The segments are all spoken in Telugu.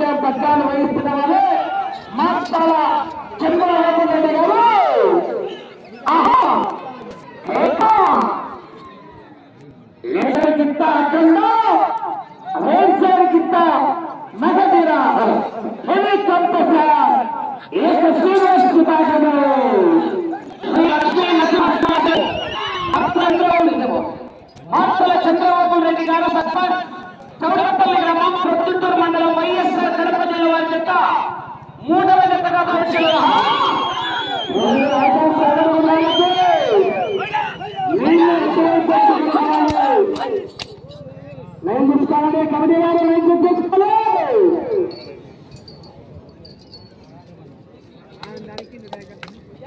ప్రభుత్వం పట్టాలు వహిస్తున్న వారు మాస్తాల చంద్రబాబు రెడ్డి గారు ఆహా! అఖండ? రేసరికింత మగధీర హెవీ కంపెసర్ ఏక సీరియస్ విభాగము శ్రీ లక్ష్మీ నరసింహస్వామి. చంద్రబాబు రెడ్డి గారు సర్పంచ్. చౌడపల్లి గ్రామం ప్రొద్దుటూరు మండలం వైఎస్ఆర్ కడప జిల్లా వారి చెత్త మూడవ జతగా పరీక్షలు లైన్ కమిటీ లైన్ చూసుకోవాలి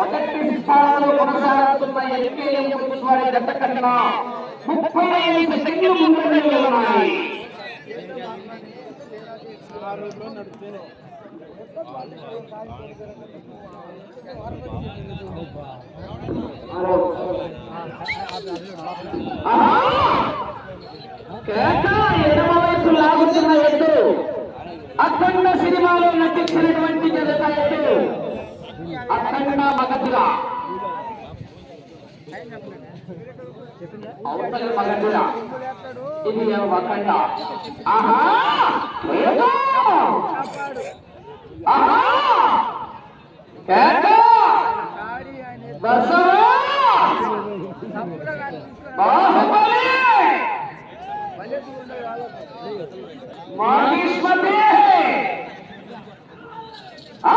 మొదటి స్థానంలో కొనసాగుతున్న ఎన్కేఎం ప్రభుత్వాన్ని జత కన్నా ముప్పై ఐదు సెకండ్లు ముందంజలో ఉన్నాయి ఎడమ వైపు లాగుతున్న ఎద్దు అఖండ సినిమాలో నటించినటువంటి జగత ఎద్దు అఖండ మగధుల అవతల మగధుల ఇది ఏమో అఖండ? ఆహా! ఆహా! కేక! దసరా! బాహుబలి! మహిష్మతి ఆ!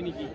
దీనికి.